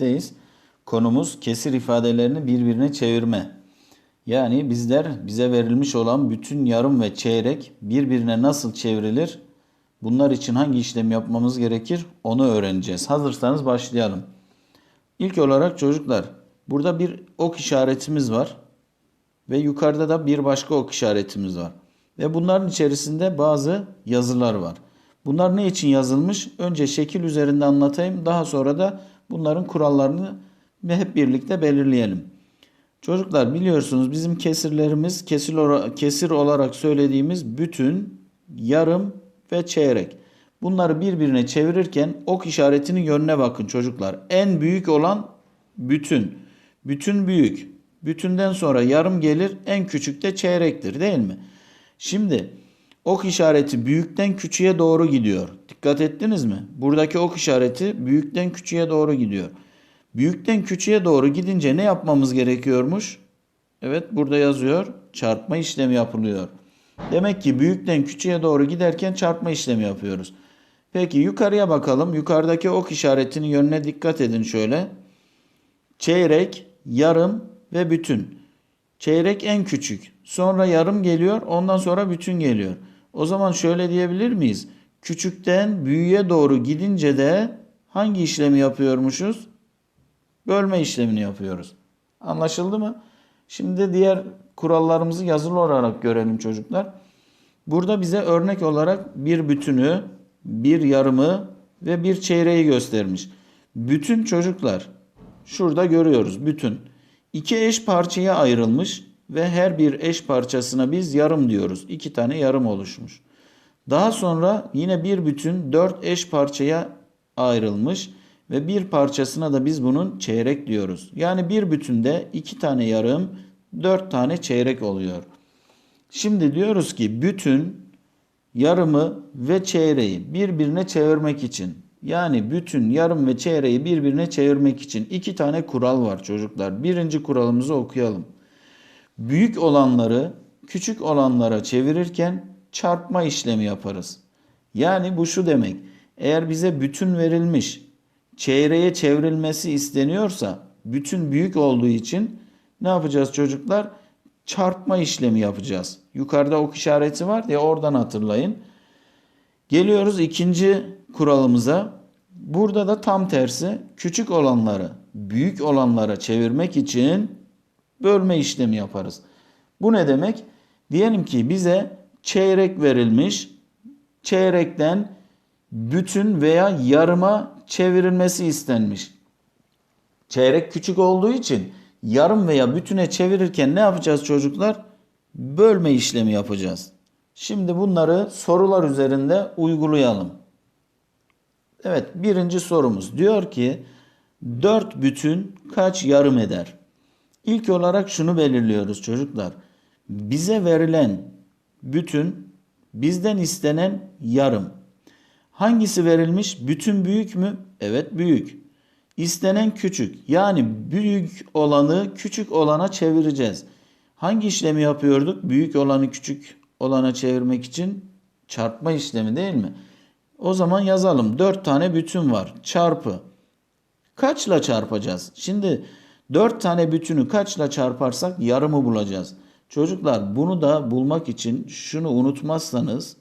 birlikteyiz. Konumuz kesir ifadelerini birbirine çevirme. Yani bizler bize verilmiş olan bütün yarım ve çeyrek birbirine nasıl çevrilir? Bunlar için hangi işlem yapmamız gerekir? Onu öğreneceğiz. Hazırsanız başlayalım. İlk olarak çocuklar burada bir ok işaretimiz var ve yukarıda da bir başka ok işaretimiz var. Ve bunların içerisinde bazı yazılar var. Bunlar ne için yazılmış? Önce şekil üzerinde anlatayım. Daha sonra da bunların kurallarını ve hep birlikte belirleyelim. Çocuklar biliyorsunuz bizim kesirlerimiz kesir, kesir olarak söylediğimiz bütün, yarım ve çeyrek. Bunları birbirine çevirirken ok işaretinin yönüne bakın çocuklar. En büyük olan bütün. Bütün büyük. Bütünden sonra yarım gelir en küçük de çeyrektir değil mi? Şimdi ok işareti büyükten küçüğe doğru gidiyor. Dikkat ettiniz mi? Buradaki ok işareti büyükten küçüğe doğru gidiyor. Büyükten küçüğe doğru gidince ne yapmamız gerekiyormuş? Evet burada yazıyor. Çarpma işlemi yapılıyor. Demek ki büyükten küçüğe doğru giderken çarpma işlemi yapıyoruz. Peki yukarıya bakalım. Yukarıdaki ok işaretinin yönüne dikkat edin şöyle. Çeyrek, yarım ve bütün. Çeyrek en küçük. Sonra yarım geliyor. Ondan sonra bütün geliyor. O zaman şöyle diyebilir miyiz? Küçükten büyüğe doğru gidince de hangi işlemi yapıyormuşuz? Bölme işlemini yapıyoruz. Anlaşıldı mı? Şimdi diğer kurallarımızı yazılı olarak görelim çocuklar. Burada bize örnek olarak bir bütünü, bir yarımı ve bir çeyreği göstermiş. Bütün çocuklar şurada görüyoruz bütün. İki eş parçaya ayrılmış ve her bir eş parçasına biz yarım diyoruz. İki tane yarım oluşmuş. Daha sonra yine bir bütün dört eş parçaya ayrılmış ve bir parçasına da biz bunun çeyrek diyoruz. Yani bir bütünde iki tane yarım, dört tane çeyrek oluyor. Şimdi diyoruz ki bütün yarımı ve çeyreği birbirine çevirmek için yani bütün yarım ve çeyreği birbirine çevirmek için iki tane kural var çocuklar. Birinci kuralımızı okuyalım. Büyük olanları küçük olanlara çevirirken çarpma işlemi yaparız. Yani bu şu demek. Eğer bize bütün verilmiş çeyreğe çevrilmesi isteniyorsa bütün büyük olduğu için ne yapacağız çocuklar? Çarpma işlemi yapacağız. Yukarıda ok işareti var ya oradan hatırlayın. Geliyoruz ikinci kuralımıza. Burada da tam tersi küçük olanları büyük olanlara çevirmek için bölme işlemi yaparız. Bu ne demek? Diyelim ki bize çeyrek verilmiş. Çeyrekten bütün veya yarıma çevirilmesi istenmiş. Çeyrek küçük olduğu için yarım veya bütüne çevirirken ne yapacağız çocuklar? Bölme işlemi yapacağız. Şimdi bunları sorular üzerinde uygulayalım. Evet birinci sorumuz diyor ki 4 bütün kaç yarım eder? İlk olarak şunu belirliyoruz çocuklar. Bize verilen bütün bizden istenen yarım. Hangisi verilmiş? Bütün büyük mü? Evet büyük. İstenen küçük. Yani büyük olanı küçük olana çevireceğiz. Hangi işlemi yapıyorduk? Büyük olanı küçük olana çevirmek için çarpma işlemi değil mi? O zaman yazalım. 4 tane bütün var. Çarpı. Kaçla çarpacağız? Şimdi 4 tane bütünü kaçla çarparsak yarımı bulacağız. Çocuklar bunu da bulmak için şunu unutmazsanız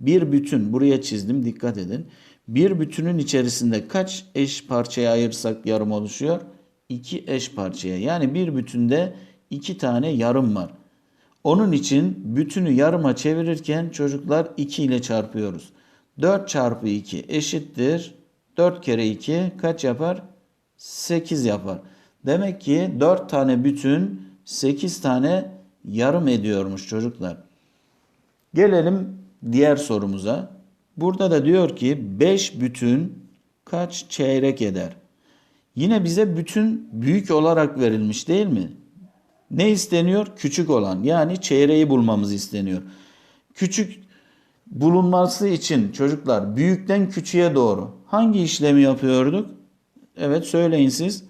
bir bütün buraya çizdim dikkat edin. Bir bütünün içerisinde kaç eş parçaya ayırsak yarım oluşuyor? İki eş parçaya. Yani bir bütünde iki tane yarım var. Onun için bütünü yarıma çevirirken çocuklar 2 ile çarpıyoruz. 4 çarpı 2 eşittir. 4 kere 2 kaç yapar? 8 yapar. Demek ki 4 tane bütün 8 tane yarım ediyormuş çocuklar. Gelelim diğer sorumuza. Burada da diyor ki 5 bütün kaç çeyrek eder? Yine bize bütün büyük olarak verilmiş değil mi? Ne isteniyor? Küçük olan yani çeyreği bulmamız isteniyor. Küçük bulunması için çocuklar büyükten küçüğe doğru hangi işlemi yapıyorduk? Evet söyleyin siz.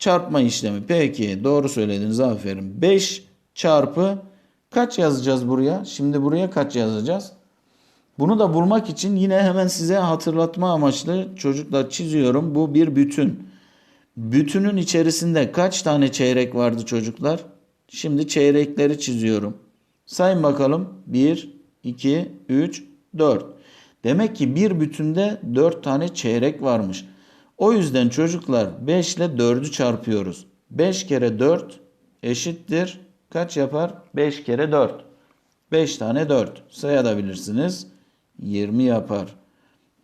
Çarpma işlemi. Peki doğru söylediniz aferin. 5 çarpı kaç yazacağız buraya? Şimdi buraya kaç yazacağız? Bunu da bulmak için yine hemen size hatırlatma amaçlı çocuklar çiziyorum. Bu bir bütün. Bütünün içerisinde kaç tane çeyrek vardı çocuklar? Şimdi çeyrekleri çiziyorum. Sayın bakalım. 1, 2, 3, 4. Demek ki bir bütünde 4 tane çeyrek varmış. O yüzden çocuklar 5 ile 4'ü çarpıyoruz. 5 kere 4 eşittir. Kaç yapar? 5 kere 4. 5 tane 4. Sayabilirsiniz. 20 yapar.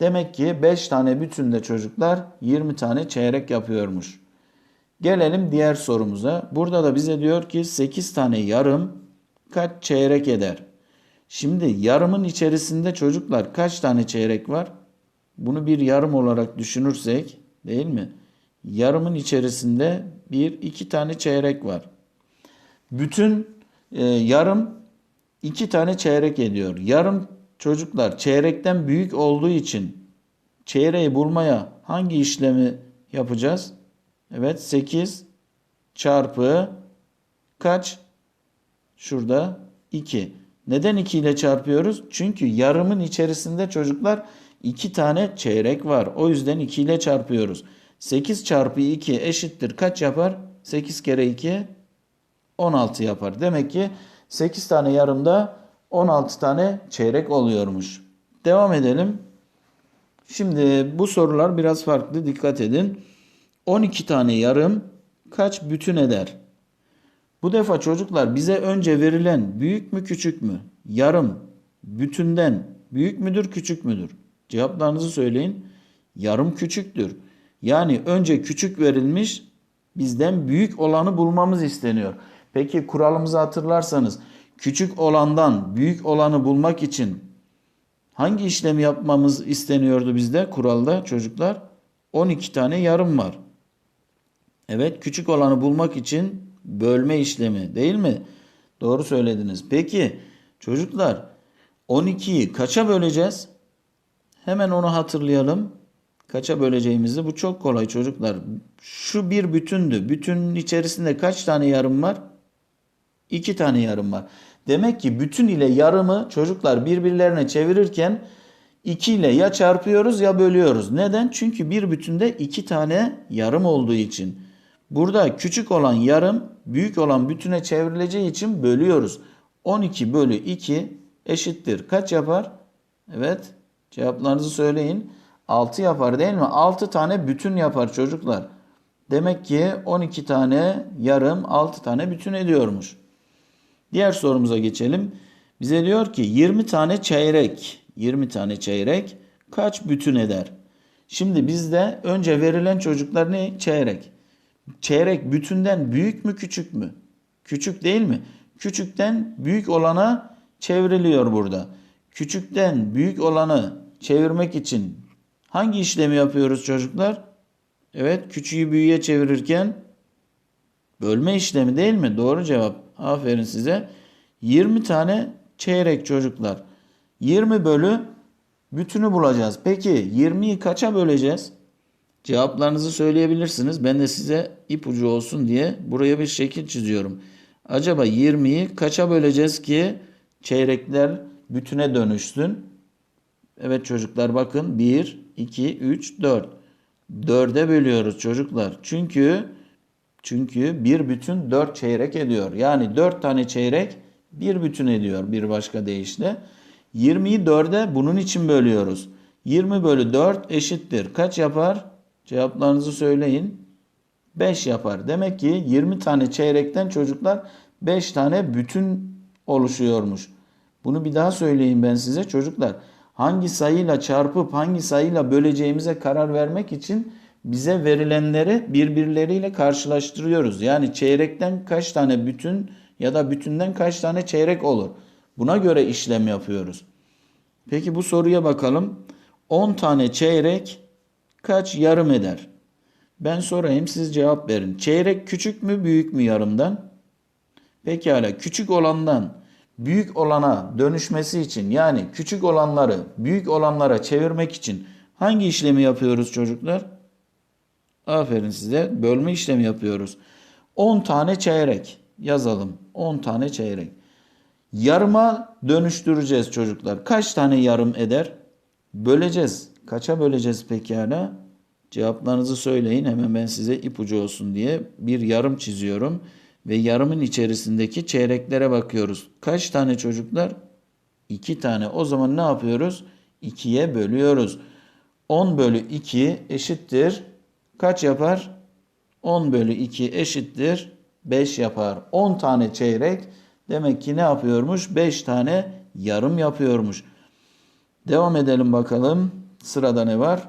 Demek ki 5 tane bütünde çocuklar 20 tane çeyrek yapıyormuş. Gelelim diğer sorumuza. Burada da bize diyor ki 8 tane yarım kaç çeyrek eder? Şimdi yarımın içerisinde çocuklar kaç tane çeyrek var? Bunu bir yarım olarak düşünürsek değil mi? Yarımın içerisinde bir iki tane çeyrek var. Bütün e, yarım iki tane çeyrek ediyor. Yarım çocuklar çeyrekten büyük olduğu için çeyreği bulmaya hangi işlemi yapacağız? Evet 8 çarpı kaç? Şurada 2. Neden 2 ile çarpıyoruz? Çünkü yarımın içerisinde çocuklar 2 tane çeyrek var. O yüzden 2 ile çarpıyoruz. 8 çarpı 2 eşittir kaç yapar? 8 kere 2 16 yapar. Demek ki 8 tane yarımda 16 tane çeyrek oluyormuş. Devam edelim. Şimdi bu sorular biraz farklı. Dikkat edin. 12 tane yarım kaç bütün eder? Bu defa çocuklar bize önce verilen büyük mü küçük mü? Yarım bütünden büyük müdür küçük müdür? Cevaplarınızı söyleyin. Yarım küçüktür. Yani önce küçük verilmiş bizden büyük olanı bulmamız isteniyor. Peki kuralımızı hatırlarsanız küçük olandan büyük olanı bulmak için hangi işlemi yapmamız isteniyordu bizde kuralda çocuklar? 12 tane yarım var. Evet küçük olanı bulmak için bölme işlemi değil mi? Doğru söylediniz. Peki çocuklar 12'yi kaça böleceğiz? Hemen onu hatırlayalım. Kaça böleceğimizi bu çok kolay çocuklar. Şu bir bütündü. Bütünün içerisinde kaç tane yarım var? İki tane yarım var. Demek ki bütün ile yarımı çocuklar birbirlerine çevirirken 2 ile ya çarpıyoruz ya bölüyoruz. Neden? Çünkü bir bütünde iki tane yarım olduğu için. Burada küçük olan yarım büyük olan bütüne çevrileceği için bölüyoruz. 12 bölü 2 eşittir. Kaç yapar? Evet cevaplarınızı söyleyin. 6 yapar değil mi? 6 tane bütün yapar çocuklar. Demek ki 12 tane yarım 6 tane bütün ediyormuş. Diğer sorumuza geçelim. Bize diyor ki 20 tane çeyrek, 20 tane çeyrek kaç bütün eder? Şimdi bizde önce verilen çocuklar ne? Çeyrek. Çeyrek bütünden büyük mü küçük mü? Küçük değil mi? Küçükten büyük olana çevriliyor burada. Küçükten büyük olanı çevirmek için hangi işlemi yapıyoruz çocuklar? Evet küçüğü büyüğe çevirirken bölme işlemi değil mi? Doğru cevap. Aferin size. 20 tane çeyrek çocuklar. 20 bölü bütünü bulacağız. Peki 20'yi kaça böleceğiz? Cevaplarınızı söyleyebilirsiniz. Ben de size ipucu olsun diye buraya bir şekil çiziyorum. Acaba 20'yi kaça böleceğiz ki çeyrekler bütüne dönüşsün? Evet çocuklar bakın 1, 2, 3, 4. 4'e bölüyoruz çocuklar. Çünkü çünkü bir bütün 4 çeyrek ediyor. Yani 4 tane çeyrek bir bütün ediyor bir başka deyişle. 20'yi 4'e bunun için bölüyoruz. 20 bölü 4 eşittir. Kaç yapar? Cevaplarınızı söyleyin. 5 yapar. Demek ki 20 tane çeyrekten çocuklar 5 tane bütün oluşuyormuş. Bunu bir daha söyleyeyim ben size çocuklar. Hangi sayıyla çarpıp hangi sayıyla böleceğimize karar vermek için bize verilenleri birbirleriyle karşılaştırıyoruz. Yani çeyrekten kaç tane bütün ya da bütünden kaç tane çeyrek olur. Buna göre işlem yapıyoruz. Peki bu soruya bakalım. 10 tane çeyrek kaç yarım eder? Ben sorayım siz cevap verin. Çeyrek küçük mü büyük mü yarımdan? Pekala küçük olandan büyük olana dönüşmesi için yani küçük olanları büyük olanlara çevirmek için hangi işlemi yapıyoruz çocuklar? Aferin size. Bölme işlemi yapıyoruz. 10 tane çeyrek yazalım. 10 tane çeyrek. Yarıma dönüştüreceğiz çocuklar. Kaç tane yarım eder? Böleceğiz. Kaça böleceğiz pekala? Cevaplarınızı söyleyin. Hemen ben size ipucu olsun diye bir yarım çiziyorum. Ve yarımın içerisindeki çeyreklere bakıyoruz. Kaç tane çocuklar? 2 tane. O zaman ne yapıyoruz? 2'ye bölüyoruz. 10 bölü 2 eşittir. Kaç yapar? 10 bölü 2 eşittir. 5 yapar. 10 tane çeyrek demek ki ne yapıyormuş? 5 tane yarım yapıyormuş. Devam edelim bakalım. Sırada ne var?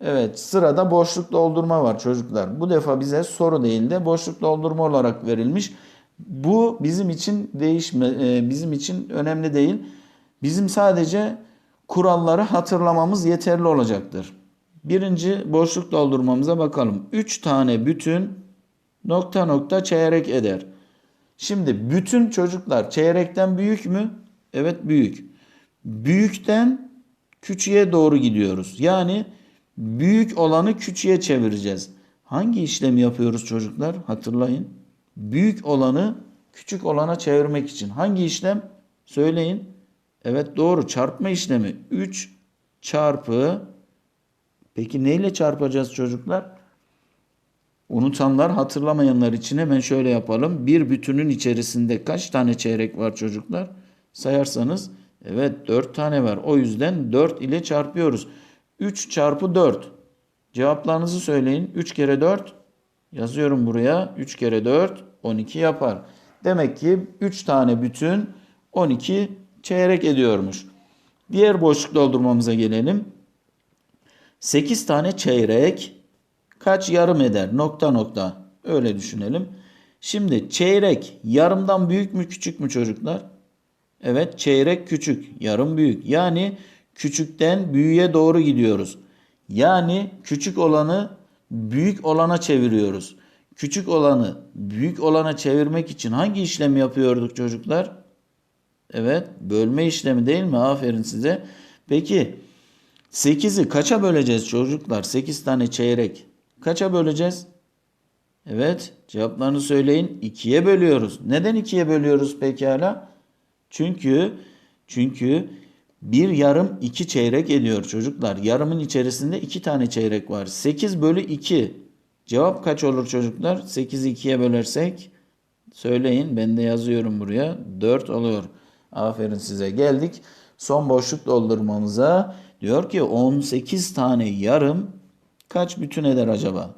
Evet sırada boşluk doldurma var çocuklar. Bu defa bize soru değil de boşluk doldurma olarak verilmiş. Bu bizim için değişme, e, bizim için önemli değil. Bizim sadece kuralları hatırlamamız yeterli olacaktır. Birinci boşluk doldurmamıza bakalım. 3 tane bütün nokta nokta çeyrek eder. Şimdi bütün çocuklar çeyrekten büyük mü? Evet büyük. Büyükten küçüğe doğru gidiyoruz. Yani büyük olanı küçüğe çevireceğiz. Hangi işlemi yapıyoruz çocuklar? Hatırlayın. Büyük olanı küçük olana çevirmek için. Hangi işlem? Söyleyin. Evet doğru çarpma işlemi. 3 çarpı Peki neyle çarpacağız çocuklar? Unutanlar, hatırlamayanlar için hemen şöyle yapalım. Bir bütünün içerisinde kaç tane çeyrek var çocuklar? Sayarsanız evet 4 tane var. O yüzden 4 ile çarpıyoruz. 3 çarpı 4. Cevaplarınızı söyleyin. 3 kere 4 yazıyorum buraya. 3 kere 4 12 yapar. Demek ki 3 tane bütün 12 çeyrek ediyormuş. Diğer boşluk doldurmamıza gelelim. 8 tane çeyrek kaç yarım eder? Nokta nokta. Öyle düşünelim. Şimdi çeyrek yarımdan büyük mü küçük mü çocuklar? Evet çeyrek küçük, yarım büyük. Yani küçükten büyüğe doğru gidiyoruz. Yani küçük olanı büyük olana çeviriyoruz. Küçük olanı büyük olana çevirmek için hangi işlemi yapıyorduk çocuklar? Evet bölme işlemi değil mi? Aferin size. Peki 8'i kaça böleceğiz çocuklar? 8 tane çeyrek. Kaça böleceğiz? Evet cevaplarını söyleyin. 2'ye bölüyoruz. Neden 2'ye bölüyoruz pekala? Çünkü çünkü bir yarım 2 çeyrek ediyor çocuklar. Yarımın içerisinde 2 tane çeyrek var. 8 bölü 2. Cevap kaç olur çocuklar? 8'i 2'ye bölersek söyleyin. Ben de yazıyorum buraya. 4 oluyor. Aferin size. Geldik son boşluk doldurmamıza. Diyor ki 18 tane yarım kaç bütün eder acaba?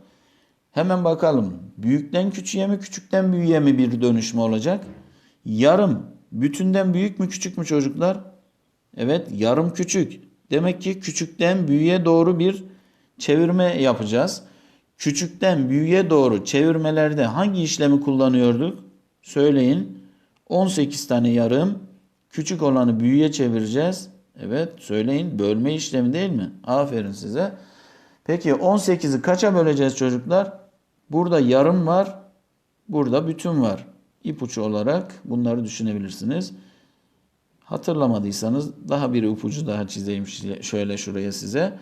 Hemen bakalım. Büyükten küçüğe mi küçükten büyüğe mi bir dönüşme olacak? Yarım bütünden büyük mü küçük mü çocuklar? Evet yarım küçük. Demek ki küçükten büyüğe doğru bir çevirme yapacağız. Küçükten büyüğe doğru çevirmelerde hangi işlemi kullanıyorduk? Söyleyin. 18 tane yarım. Küçük olanı büyüğe çevireceğiz. Evet söyleyin. Bölme işlemi değil mi? Aferin size. Peki 18'i kaça böleceğiz çocuklar? Burada yarım var. Burada bütün var. İpucu olarak bunları düşünebilirsiniz. Hatırlamadıysanız daha bir ipucu daha çizeyim şöyle şuraya size.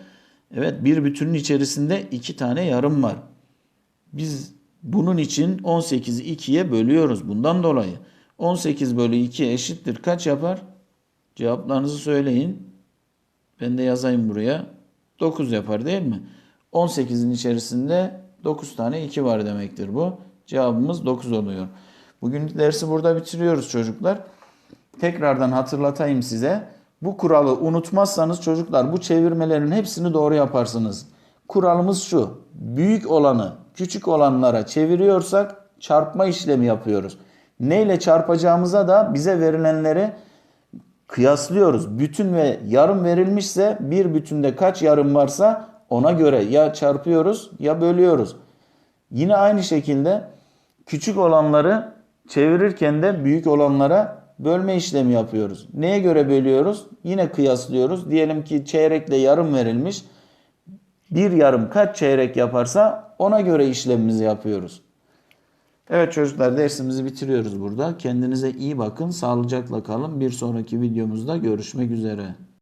Evet bir bütünün içerisinde iki tane yarım var. Biz bunun için 18'i 2'ye bölüyoruz. Bundan dolayı 18 bölü 2 eşittir. Kaç yapar? Cevaplarınızı söyleyin. Ben de yazayım buraya. 9 yapar değil mi? 18'in içerisinde 9 tane 2 var demektir bu. Cevabımız 9 oluyor. Bugün dersi burada bitiriyoruz çocuklar. Tekrardan hatırlatayım size. Bu kuralı unutmazsanız çocuklar bu çevirmelerin hepsini doğru yaparsınız. Kuralımız şu. Büyük olanı küçük olanlara çeviriyorsak çarpma işlemi yapıyoruz. Neyle çarpacağımıza da bize verilenleri kıyaslıyoruz. Bütün ve yarım verilmişse bir bütünde kaç yarım varsa ona göre ya çarpıyoruz ya bölüyoruz. Yine aynı şekilde küçük olanları çevirirken de büyük olanlara bölme işlemi yapıyoruz. Neye göre bölüyoruz? Yine kıyaslıyoruz. Diyelim ki çeyrekle yarım verilmiş. Bir yarım kaç çeyrek yaparsa ona göre işlemimizi yapıyoruz. Evet çocuklar dersimizi bitiriyoruz burada. Kendinize iyi bakın. Sağlıcakla kalın. Bir sonraki videomuzda görüşmek üzere.